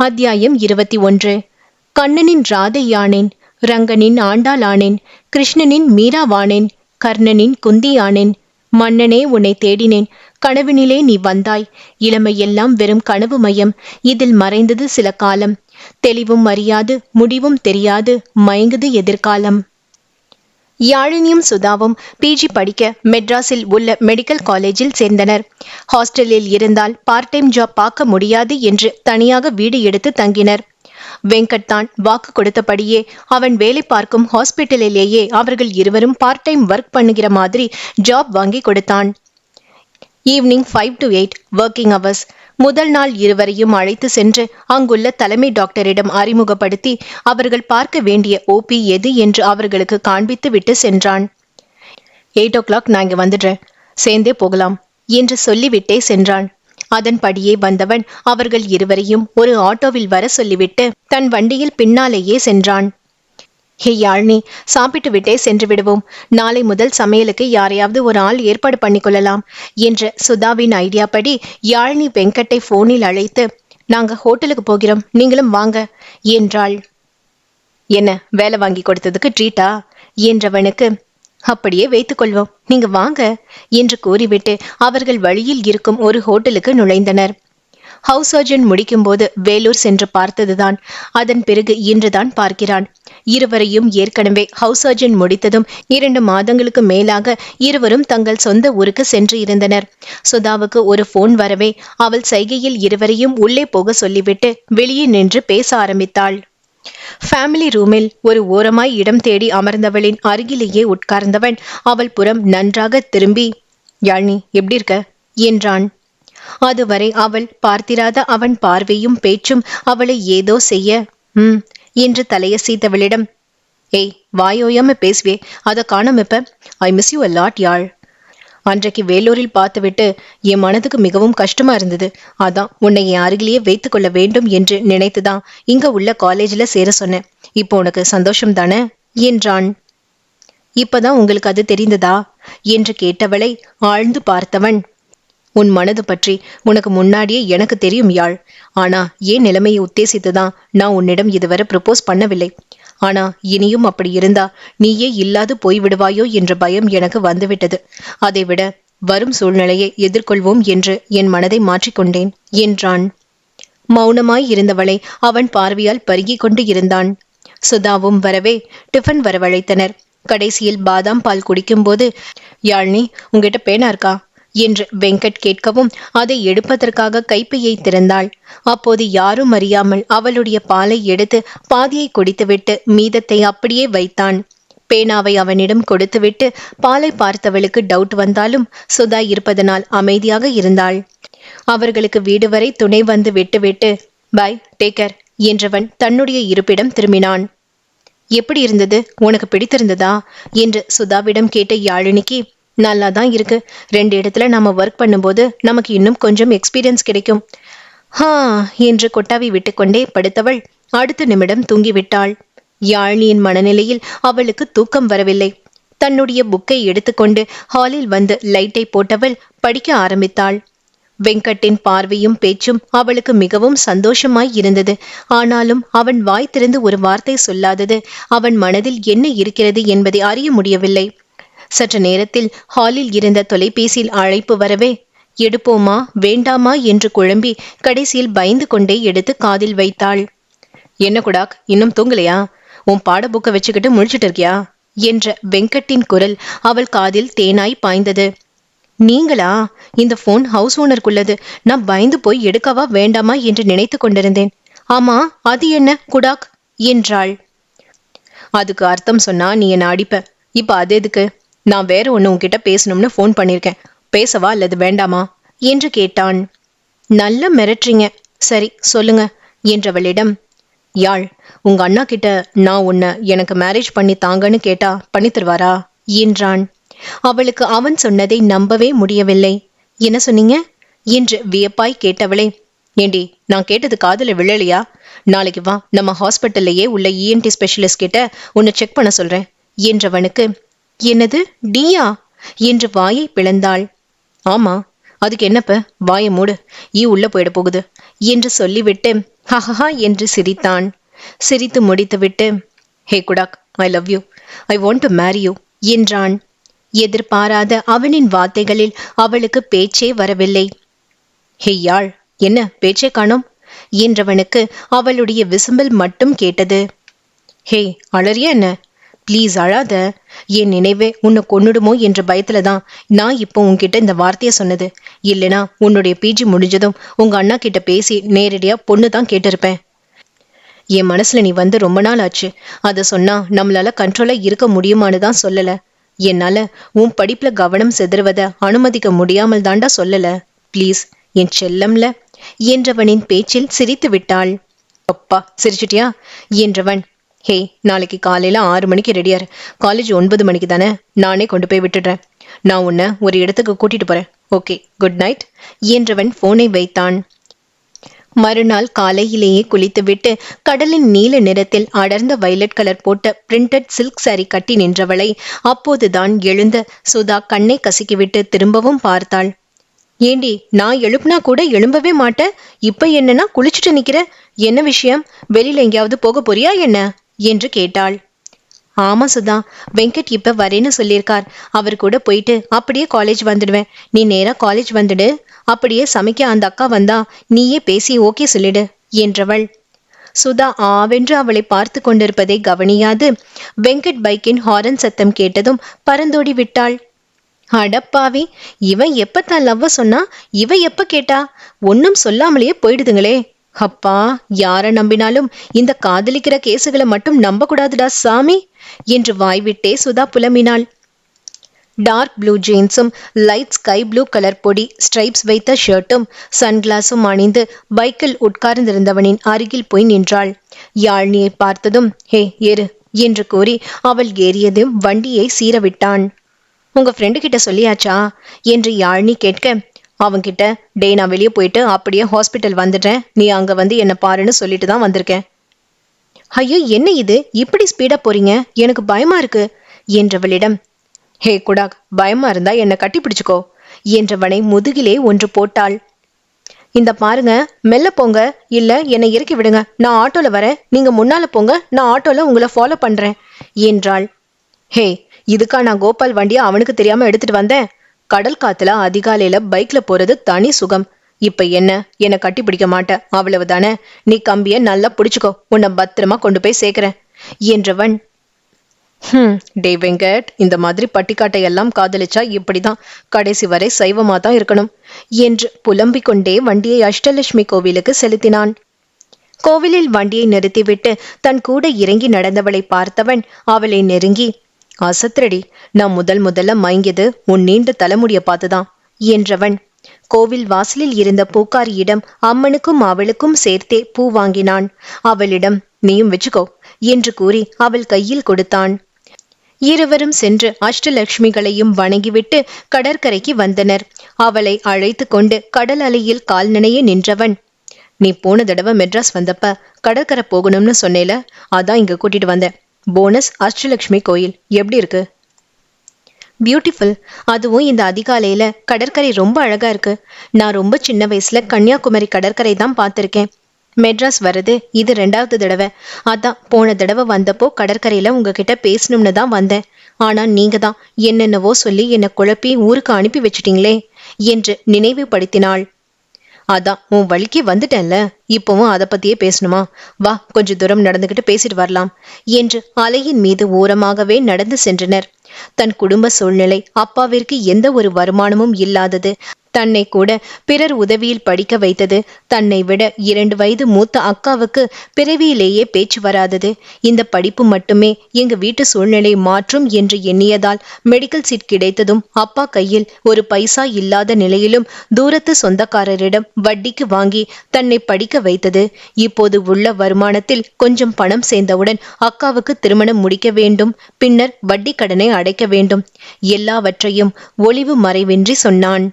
அத்தியாயம் இருபத்தி ஒன்று. கண்ணனின் ராதை யானேன் ரங்கனின் ஆண்டாளானேன் கிருஷ்ணனின் மீராவானேன் கர்ணனின் குந்தியானேன் மன்னனே உன்னை தேடினேன் கனவினிலே நீ வந்தாய். இளமையெல்லாம் வெறும் கனவு மயம் இதில் மறைந்தது சில காலம். தெளிவும் அறியாது முடிவும் தெரியாது மயங்குது எதிர்காலம். யாழினியும் சுதாவும் பிஜி படிக்க மெட்ராஸில் உள்ள மெடிக்கல் காலேஜில் சேர்ந்தனர். ஹாஸ்டலில் இருந்தால் பார்ட் டைம் ஜாப் பார்க்க முடியாது என்று தனியாக வீடு எடுத்து தங்கினர். வெங்கட் தான் வாக்கு கொடுத்தபடியே அவன் வேலை பார்க்கும் ஹாஸ்பிட்டலிலேயே அவர்கள் இருவரும் பார்ட் டைம் ஒர்க் பண்ணுகிற மாதிரி ஜாப் வாங்கி கொடுத்தான். Evening five to eight working hours முதல் நாள் இருவரையும் அழைத்து சென்று அங்குள்ள தலைமை டாக்டரிடம் அறிமுகப்படுத்தி அவர்கள் பார்க்க வேண்டிய ஓபி எது என்று அவர்களுக்கு காண்பித்து விட்டு சென்றான். எயிட் ஓ கிளாக் நான் இங்க வந்துடுறேன். சேர்ந்தே போகலாம் என்று சொல்லிவிட்டே சென்றான். அதன்படியே வந்தவன் அவர்கள் இருவரையும் ஒரு ஆட்டோவில் வர சொல்லிவிட்டு தன் வண்டியில் பின்னாலேயே சென்றான். ஹே யாழ்னி சாப்பிட்டு விட்டே சென்று விடுவோம். நாளை முதல் சமையலுக்கு யாரையாவது ஒரு ஆள் ஏற்பாடு பண்ணிக்கொள்ளலாம் என்ற சுதாவின் ஐடியா படி யாழ்னி வெங்கட்டை போனில் அழைத்து நாங்க ஹோட்டலுக்கு போகிறோம் நீங்களும் வாங்க என்றாள். என்ன வேலை வாங்கி கொடுத்ததுக்கு ட்ரீட்டா என்றவனுக்கு அப்படியே வைத்துக்கொள்வோம் நீங்க வாங்க என்று கூறிவிட்டு அவர்கள் வழியில் இருக்கும் ஒரு ஹோட்டலுக்கு நுழைந்தனர். ஹவுஸ் சர்ஜன் முடிக்கும்போது வேலூர் சென்று பார்த்ததுதான். அதன் பிறகு இன்றுதான் பார்க்கிறான். இருவரையும் ஏற்கனவே ஹவுஸ் சர்ஜன் முடித்ததும் இரண்டு மாதங்களுக்கு மேலாக இருவரும் தங்கள் சொந்த ஊருக்கு சென்று இருந்தனர். சுதாவுக்கு ஒரு போன் வரவே அவள் சைகையில் இருவரையும் உள்ளே போக சொல்லிவிட்டு வெளியே நின்று பேச ஆரம்பித்தாள். ஃபேமிலி ரூமில் ஒரு ஓரமாய் இடம் தேடி அமர்ந்தவளின் அருகிலேயே உட்கார்ந்தவன் அவள் புறம் நன்றாக திரும்பி யாழ்னி எப்படி இருக்க? என்றான். அதுவரை அவள் பார்த்திராத அவன் பார்வையும் பேச்சும் அவளை ஏதோ செய்ய ம் என்று தலையசைத்தவளிடம் ஏய் வாயோயாம பேசுவே அதை காணோம் இப்ப I miss you a lot Yazh. அன்றைக்கு வேலூரில் பார்த்துவிட்டு என் மனதுக்கு மிகவும் கஷ்டமா இருந்தது. அதான் உன்னை என் அருகிலேயே வைத்து கொள்ள வேண்டும் என்று நினைத்துதான் இங்க உள்ள காலேஜ்ல சேர சொன்னேன். இப்போ உனக்கு சந்தோஷம் தானே? என்றான். இப்பதான் உங்களுக்கு அது தெரிந்ததா? என்று கேட்டவளை ஆழ்ந்து பார்த்தவன் உன் மனது பற்றி உனக்கு முன்னாடியே எனக்கு தெரியும் யாழ். ஆனா ஏன் நிலைமையை உத்தேசித்துதான் நான் உன்னிடம் இதுவரை ப்ரப்போஸ் பண்ணவில்லை? ஆனா இனியும் அப்படி இருந்தா நீயே இல்லாது போய்விடுவாயோ என்ற பயம் எனக்கு வந்துவிட்டது. அதைவிட வரும் சூழ்நிலையை எதிர்கொள்வோம் என்று என் மனதை மாற்றிக்கொண்டேன் என்றான். மௌனமாய் இருந்தவளை அவன் பார்வையால் பருகிக் கொண்டு இருந்தான். சுதாவும் வரவே டிஃபன் வரவழைத்தனர். கடைசியில் பாதாம் பால் குடிக்கும்போது யாழ்னி உங்ககிட்ட பேனா இருக்கா? என்று வெங்கட் கேட்கவும் அதை எடுப்பதற்காக கைப்பையை திறந்தாள். அப்போது யாரும் அறியாமல் அவளுடைய பாலை எடுத்து பாதியை குடித்துவிட்டு மீதத்தை அப்படியே வைத்தான். பேனாவை அவனிடம் கொடுத்துவிட்டு பாலை பார்த்தவளுக்கு டவுட் வந்தாலும் சுதா இருப்பதனால் அமைதியாக இருந்தாள். அவர்களுக்கு வீடு வரை துணை வந்து விட்டுவிட்டு பை டேக்கர் என்றவன் தன்னுடைய இருப்பிடம் திரும்பினான். எப்படி இருந்தது? உனக்கு பிடித்திருந்ததா? என்று சுதாவிடம் கேட்ட யாழினிக்கு நல்லா தான் இருக்கு. ரெண்டு இடத்துல நம்ம ஒர்க் பண்ணும்போது நமக்கு இன்னும் கொஞ்சம் எக்ஸ்பீரியன்ஸ் கிடைக்கும். ஹா என்று கொட்டாவி விட்டுக்கொண்டே படுத்தவள் அடுத்த நிமிடம் தூங்கிவிட்டாள். யாழினியின் மனநிலையில் அவளுக்கு தூக்கம் வரவில்லை. தன்னுடைய புக்கை எடுத்துக்கொண்டு ஹாலில் வந்து லைட்டை போட்டவள் படிக்க ஆரம்பித்தாள். வெங்கட்டின் பார்வையும் பேச்சும் அவளுக்கு மிகவும் சந்தோஷமாய் இருந்தது. ஆனாலும் அவன் வாய் திறந்து ஒரு வார்த்தை சொல்லாதது அவன் மனதில் என்ன இருக்கிறது என்பதை அறிய முடியவில்லை. சற்று நேரத்தில் ஹாலில் இருந்த தொலைபேசியில் அழைப்பு வரவே எடுப்போமா வேண்டாமா? என்று குழம்பி கடைசியில் பயந்து கொண்டே எடுத்து காதில் வைத்தாள். என்ன குடாக் இன்னும் தூங்கலையா? உன் பாட புக்கை வச்சுக்கிட்டு முழிச்சிட்டு இருக்கியா? என்ற வெங்கட்டின் குரல் அவள் காதில் தேனாய் பாய்ந்தது. நீங்களா? இந்த போன் ஹவுஸ் ஓனருக்குள்ளது. நான் பயந்து போய் எடுக்கவா வேண்டாமா? என்று நினைத்து கொண்டிருந்தேன். ஆமா அது என்ன குடாக்? என்றாள். அதுக்கு அர்த்தம் சொன்னா நீ என்ன அடிப்ப? இப்ப அது எதுக்கு? நான் வேற ஒன்று உன்கிட்ட பேசணும்னு ஃபோன் பண்ணியிருக்கேன் பேசவா அல்லது வேண்டாமா? என்று கேட்டான். நல்ல மிரட்டுறீங்க. சரி சொல்லுங்க என்றவளிடம். யாழ் உங்க அண்ணா கிட்ட நான் உன்னை எனக்கு மேரேஜ் பண்ணி தாங்கன்னு கேட்டா பண்ணி தருவாரா? என்றான். அவளுக்கு அவன் சொன்னதை நம்பவே முடியவில்லை. என்ன சொன்னீங்க? என்று வியப்பாய் கேட்டவளே ஏண்டி நான் கேட்டது காதல விழலையா? நாளைக்கு வா நம்ம ஹாஸ்பிட்டல்லையே உள்ள இஎன்டி ஸ்பெஷலிஸ்ட் கிட்ட உன்னை செக் பண்ண சொல்றேன் என்றவனுக்கு. என்னது டியா? என்று வாயை பிளந்தாள். ஆமா அதுக்கு என்னப்ப? வாயை மூடு ஈ உள்ள போயிட போகுது என்று சொல்லிவிட்டு ஹஹஹா என்று சிரித்தான். சிரித்து முடித்துவிட்டு hey Kotak I love you I want to marry you என்றான். எதிர்பாராத அவனின் வார்த்தைகளில் அவளுக்கு பேச்சே வரவில்லை. ஹே யாழ் என்ன பேச்சே காணோம்? என்றவனுக்கு அவளுடைய விசும்பல் மட்டும் கேட்டது. ஹே அலறியா என்ன? ப்ளீஸ் அழாத. என் நினைவே உன்னை கொன்னுடுமோ என்ற பயத்துல தான் நான் இப்போ உன்கிட்ட இந்த வார்த்தையை சொன்னது. இல்லைனா உன்னுடைய பிஜி முடிஞ்சதும் உங்க அண்ணா கிட்ட பேசி நேரடியா பொண்ணு தான் கேட்டிருப்பேன். என் மனசுல நீ வந்து ரொம்ப நாள் ஆச்சு. அதை சொன்னா நம்மளால கண்ட்ரோலா இருக்க முடியுமான்னு தான் சொல்லல. என்னால உன் படிப்புல கவனம் செதறுவத அனுமதிக்க முடியாமல் தாண்டா சொல்லல. ப்ளீஸ் என் செல்லம்ல. என்றவனின் பேச்சில் சிரித்து விட்டாள். அப்பா சிரிச்சிட்டியா? என்றவன் ஹே நாளைக்கு காலையில ஆறு மணிக்கு ரெடியாரு. காலேஜ் ஒன்பது மணிக்கு தானே? நானே கொண்டு போய் விட்டுடுறேன். நான் உன்னை ஒரு இடத்துக்கு கூட்டிட்டு போறேன். ஓகே குட் நைட் என்றவன் போனை வைத்தான். மறுநாள் காலையிலேயே குளித்துவிட்டு கடலின் நீல நிறத்தில் அடர்ந்த வைலட் கலர் போட்ட பிரிண்டட் சில்க் சாரி கட்டி நின்றவளை அப்போதுதான் எழுந்த சுதா கண்ணை கசக்கிவிட்டு திரும்பவும் பார்த்தாள். ஏண்டி நான் எழுப்புனா கூட எழும்பவே மாட்டேன்? இப்ப என்னன்னா குளிச்சுட்டு நிக்கிற? என்ன விஷயம்? வெளியில எங்கேயாவது போக போறியா என்ன? என்று கேட்டாள். ஆமா சுதா வெங்கட் இப்ப வரேன்னு சொல்லியிருக்கார். அவர் கூட போயிட்டு அப்படியே காலேஜ் வந்துடுவேன். நீ நேரா காலேஜ் வந்துடு. அப்படியே சமைக்க அந்த அக்கா வந்தா நீயே பேசி ஓகே சொல்லிடு என்றவள். சுதா ஆவென்று அவளை பார்த்து கொண்டிருப்பதை கவனியாது. வெங்கட் பைக்கின் ஹாரன் சத்தம் கேட்டதும் பறந்தோடி விட்டாள். அடப்பாவி இவன் எப்ப தான் லவ்வ சொன்னா இவ எப்ப கேட்டா? ஒன்னும் சொல்லாமலேயே போயிடுதுங்களே. அப்பா யார நம்பினாலும் இந்த காதலிக்கிற கேசுகளை மட்டும் நம்ப கூடாதுடா சாமி என்று வாய்விட்டே சுதா புலம்பினாள். டார்க் ப்ளூ ஜீன்ஸும் லைட் ஸ்கை ப்ளூ கலர் பொடி ஸ்ட்ரைப்ஸ் வைத்த ஷர்ட்டும் சன்கிளாஸும் அணிந்து பைக்கில் உட்கார்ந்திருந்தவனின் அருகில் போய் நின்றாள். யாழ்னியை பார்த்ததும் ஹே ஏறு என்று கூறி அவள் ஏறியதும் வண்டியை சீரவிட்டான். உங்க ஃப்ரெண்டு கிட்ட சொல்லியாச்சா? என்று யாழ்னி கேட்க அவன்கிட்ட டே நான் வெளியே போயிட்டு அப்படியே ஹாஸ்பிட்டல் வந்துட்டேன் நீ அங்க வந்து என்ன பாருன்னு சொல்லிட்டு தான் வந்திருக்கேன். ஐயோ என்ன இது? இப்படி ஸ்பீடா போறீங்க? எனக்கு பயமா இருக்கு. என்றவளிடம் ஹே குடாக் பயமா இருந்தா என்னை கட்டி பிடிச்சுக்கோ. என்றவனை முதுகிலே ஒன்று போட்டாள். இந்த பாருங்க மெல்ல போங்க. இல்ல என்னை இறக்கி விடுங்க. நான் ஆட்டோல வரேன். நீங்க முன்னால போங்க. நான் ஆட்டோல உங்களை ஃபாலோ பண்றேன். என்றாள். ஹே இதுக்கா நான் கோபால் வண்டியை அவனுக்கு தெரியாம எடுத்துட்டு வந்தேன்? கடல் காத்துல அதிகாலையில பைக்ல போறது தனி சுகம். இப்ப என்ன? என்னை கட்டி பிடிக்க மாட்ட. அவ்வளவுதானே? நீ கம்பிய நல்லா பிடிச்சுக்கோ. உன்னை பத்திரமா கொண்டு போய் சேர்க்கிறேன். என்றவன் ஹம் டே வெங்கட் இந்த மாதிரி பட்டிக்காட்டை எல்லாம் காதலிச்சா இப்படிதான். கடைசி வரை சைவமா தான் இருக்கணும். என்று புலம்பிக் கொண்டே வண்டியை அஷ்டலட்சுமி கோவிலுக்கு செலுத்தினான். கோவிலில் வண்டியை நிறுத்திவிட்டு தன் கூட இறங்கி நடந்தவளை பார்த்தவன் அவளை நெருங்கி அசத்திரடி நான் முதல் முதல்ல மயங்கியது உன் நீண்ட தலைமுடிய பார்த்துதான் என்றவன். கோவில் வாசலில் இருந்த பூக்காரியிடம் அம்மனுக்கும் அவளுக்கும் சேர்த்தே பூ வாங்கினான். அவளிடம் நீயும் வச்சுக்கோ என்று கூறி அவள் கையில் கொடுத்தான். இருவரும் சென்று அஷ்டலட்சுமிகளையும் வணங்கிவிட்டு கடற்கரைக்கு வந்தனர். அவளை அழைத்து கொண்டு கடல் அலையில் கால் நினைய நின்றவன். நீ போன தடவை மெட்ராஸ் வந்தப்ப கடற்கரை போகணும்னு சொன்னேல அதான் இங்க கூட்டிட்டு வந்தேன். போனஸ் அஷ்டலட்சுமி கோயில். எப்படி இருக்கு? பியூட்டிஃபுல் அதுவும் இந்த அதிகாலையில கடற்கரை ரொம்ப அழகா இருக்கு. நான் ரொம்ப சின்ன வயசுல கன்னியாகுமரி கடற்கரை தான் பார்த்துருக்கேன். மெட்ராஸ் வர்றது இது ரெண்டாவது தடவை. அதான் போன தடவை வந்தப்போ கடற்கரையில உங்ககிட்ட பேசணும்னு தான் வந்தேன். ஆனா நீங்க தான் என்னென்னவோ சொல்லி என்னை குழப்பி ஊருக்கு அனுப்பி வச்சிட்டீங்களே என்று நினைவுபடுத்தினாள். அதான் உன் வழிக்கு வந்துட்டேன்ல. இப்பவும் அதை பத்தியே பேசணுமா? வா கொஞ்ச தூரம் நடந்துகிட்டு பேசிட்டு வரலாம். என்று அலையின் மீது ஓரமாகவே நடந்து சென்றனர். தன் குடும்ப சூழ்நிலை அப்பாவிற்கு எந்த ஒரு வருமானமும் இல்லாதது. தன்னை கூட பிறர் உதவியில் படிக்க வைத்தது. தன்னை விட இரண்டு வயது மூத்த அக்காவுக்கு பிறவியிலேயே பேச்சு வராதது. இந்த படிப்பு மட்டுமே எங்க வீட்டு சூழ்நிலை மாற்றும் என்று எண்ணியதால் மெடிக்கல் சீட் கிடைத்ததும் அப்பா கையில் ஒரு பைசா இல்லாத நிலையிலும் தூரத்து சொந்தக்காரரிடம் வட்டிக்கு வாங்கி தன்னை படிக்க வைத்தது. இப்போது உள்ள வருமானத்தில் கொஞ்சம் பணம் சேர்ந்தவுடன் அக்காவுக்கு திருமணம் முடிக்க வேண்டும். பின்னர் வட்டி கடனை அடைக்க வேண்டும். எல்லாவற்றையும் ஒளிவு மறைவின்றி சொன்னான்.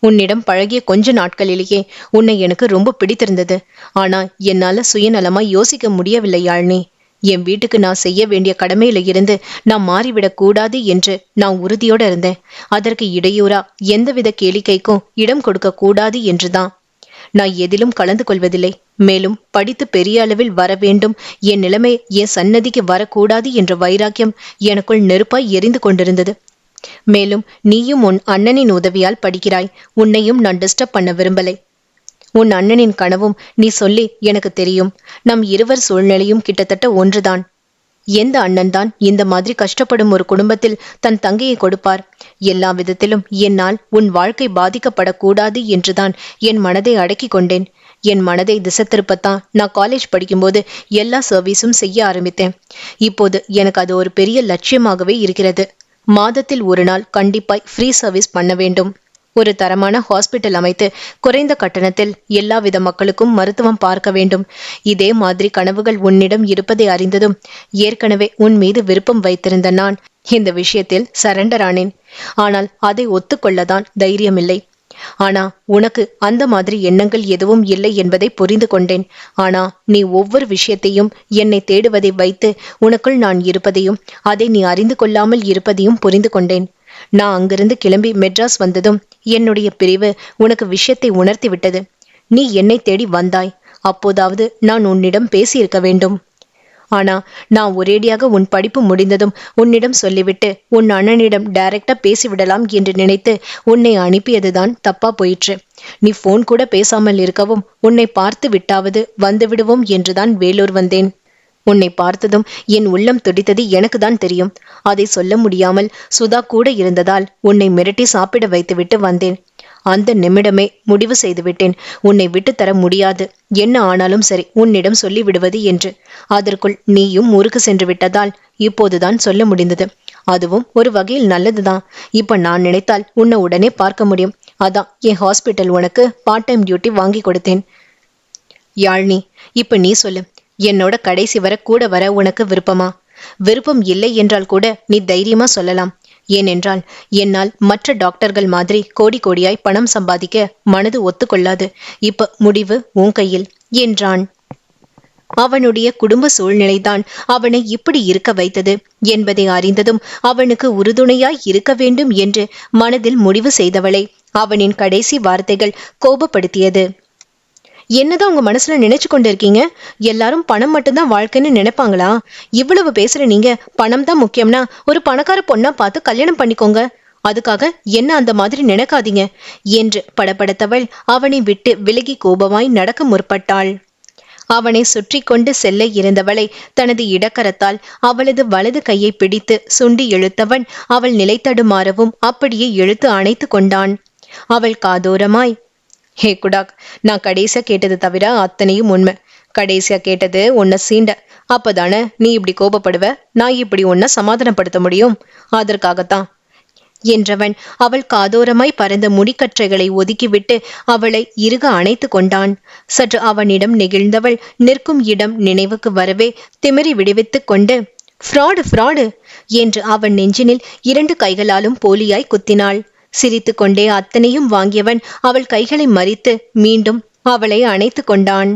உன்னிடம் பழகிய கொஞ்ச நாட்களிலேயே உன்னை எனக்கு ரொம்ப பிடித்திருந்தது. ஆனா என்னால சுயநலமா யோசிக்க முடியவில்லை யாழ்னி. என் வீட்டுக்கு நான் செய்ய வேண்டிய கடமையில இருந்து நான் மாறிவிடக் கூடாது என்று நான் உறுதியோட இருந்தேன். அதற்கு இடையூறா எந்தவித கேளிக்கைக்கும் இடம் கொடுக்க கூடாது என்றுதான். நான் எதிலும் கலந்து கொள்வதில்லை. மேலும் படித்து பெரிய அளவில் வர வேண்டும். என் நிலைமை என் சன்னதிக்கு வரக்கூடாது என்ற வைராக்கியம் எனக்குள் நெருப்பாய் எரிந்து கொண்டிருந்தது. மேலும் நீயும் உன் அண்ணனின் உதவியால் படிக்கிறாய். உன்னையும் நான் டிஸ்டர்ப் பண்ண விரும்பலை. உன் அண்ணனின் கனவும் நீ சொல்லி எனக்கு தெரியும். நம் இருவர் சூழ்நிலையும் கிட்டத்தட்ட ஒன்றுதான். எந்த அண்ணன் தான் இந்த மாதிரி கஷ்டப்படும் ஒரு குடும்பத்தில் தன் தங்கையை கொடுப்பார்? எல்லா விதத்திலும் என்னால் உன் வாழ்க்கை பாதிக்கப்படக்கூடாது என்றுதான் என் மனதை அடக்கிக் கொண்டேன். என் மனதை திசை திருப்பத்தான் நான் காலேஜ் படிக்கும்போது எல்லா சர்வீஸும் செய்ய ஆரம்பித்தேன். இப்போது எனக்கு அது ஒரு பெரிய லட்சியமாகவே இருக்கிறது. மாதத்தில் ஒரு நாள் கண்டிப்பாய் ஃப்ரீ சர்வீஸ் பண்ண வேண்டும். ஒரு தரமான ஹாஸ்பிட்டல் அமைத்து குறைந்த கட்டணத்தில் எல்லா வித மக்களுக்கும் மருத்துவம் பார்க்க வேண்டும். இதே மாதிரி கனவுகள் உன்னிடம் இருப்பதை அறிந்ததும் ஏற்கனவே உன் மீது விருப்பம் வைத்திருந்த நான் இந்த விஷயத்தில் சரண்டர் ஆனேன். ஆனால் அதை ஒத்துக்கொள்ளதான் தைரியமில்லை. ஆனா உனக்கு அந்த மாதிரி எண்ணங்கள் எதுவும் இல்லை என்பதை புரிந்து கொண்டேன். ஆனா நீ ஒவ்வொரு விஷயத்தையும் என்னை தேடுவதை வைத்து உனக்குள் நான் இருப்பதையும் அதை நீ அறிந்து கொள்ளாமல் இருப்பதையும் புரிந்து கொண்டேன். நான் அங்கிருந்து கிளம்பி மெட்ராஸ் வந்ததும் என்னுடைய பிரிவு உனக்கு விஷயத்தை உணர்த்தி விட்டது நீ என்னை தேடி வந்தாய். அப்போதாவது நான் உன்னிடம் பேசியிருக்க வேண்டும். ஆனா நான் ஒரேடியாக உன் படிப்பு முடிந்ததும் உன்னிடம் சொல்லிவிட்டு உன் அண்ணனிடம் டைரக்டா பேசிவிடலாம் என்று நினைத்து உன்னை அனுப்பியதுதான் தப்பா போயிற்று. நீ போன் கூட பேசாமல் இருக்கவும் உன்னை பார்த்து விட்டாவது வந்து விடுவோம் என்றுதான் வேலூர் வந்தேன். உன்னை பார்த்ததும் என் உள்ளம் துடித்தது எனக்கு தான் தெரியும். அதை சொல்ல முடியாமல் சுதா கூட இருந்ததால் உன்னை மிரட்டி சாப்பிட வைத்துவிட்டு வந்தேன். அந்த நிமிடமே முடிவு செய்துவிட்டேன். உன்னை விட்டு தர முடியாது. என்ன ஆனாலும் சரி உன்னிடம் சொல்லிவிடுவது என்று. அதற்குள் நீயும் ஊருக்கு சென்று விட்டதால் இப்போதுதான் சொல்ல முடிந்தது. அதுவும் ஒரு வகையில் நல்லதுதான். இப்ப நான் நினைத்தால் உன்னை உடனே பார்க்க முடியும். அதான் என் ஹாஸ்பிட்டல் உனக்கு பார்ட் டைம் டியூட்டி வாங்கி கொடுத்தேன். யாழ்னி இப்ப நீ சொல்லு. என்னோட கடைசி வர கூட வர உனக்கு விருப்பமா? விருப்பம் இல்லை என்றால் கூட நீ தைரியமா சொல்லலாம். ஏனென்றால் என்னால் மற்ற டாக்டர்கள் மாதிரி கோடி கோடியாய் பணம் சம்பாதிக்க மனது ஒத்துக்கொள்ளாது. இப்ப முடிவு உன் கையில் என்றான். அவனுடைய குடும்ப சூழ்நிலைதான் அவனை இப்படி இருக்க வைத்தது என்பதை அறிந்ததும் அவனுக்கு உறுதுணையாய் இருக்க வேண்டும் என்று மனதில் முடிவு செய்தவளை அவனின் கடைசி வார்த்தைகள் கோபப்படுத்தியது. என்னதான் உங்க மனசுல நினைச்சு கொண்டு இருக்கீங்க எல்லாரும் பணம் மட்டும்தான் வாழ்க்கைன்னு நினைப்பாங்களா? இவ்வளவு பேசுற நீங்க பணம் தான் முக்கியம்னா ஒரு பணக்கார பொண்ணா பார்த்து கல்யாணம் பண்ணிக்கோங்க. அதுக்காக என்ன அந்த மாதிரி நினைக்காதீங்க என்று படபடத்தவள் அவனை விட்டு விலகி கோபமாய் நடக்க முற்பட்டாள். அவனை சுற்றி கொண்டு செல்ல இருந்தவளை தனது இடக்கரத்தால் அவளது வலது கையை பிடித்து சுண்டி இழுத்தவன் அவள் நிலைத்தடுமாறவும் அப்படியே இழுத்து அணைத்து கொண்டான். அவள் காதோரமாய் ஹே குடாக் நான் கடைசியா கேட்டது தவிர அத்தனையும் உண்மை. கடைசியா கேட்டது உன்னை சீண்ட. அப்பதானே நீ இப்படி கோபப்படுவ? நான் இப்படி உன்னை சமாதானப்படுத்த முடியும்? அதற்காகத்தான். என்றவன் அவள் காதோரமாய் பறந்த முடிக்கற்றைகளை ஒதுக்கிவிட்டு அவளை இறுக அணைத்து கொண்டான். சற்று அவனிடம் நெகிழ்ந்தவள் நிற்கும் இடம் நினைவுக்கு வரவே திமிரி விடுவித்துக் கொண்டு ஃப்ராடு ஃப்ராடு என்று அவன் நெஞ்சினில் இரண்டு கைகளாலும் போலியாய் குத்தினாள். சிரித்துக்கொண்டே அத்தனையும் வாங்கியவன் அவள் கைகளை மறித்து மீண்டும் அவளை அணைத்து கொண்டான்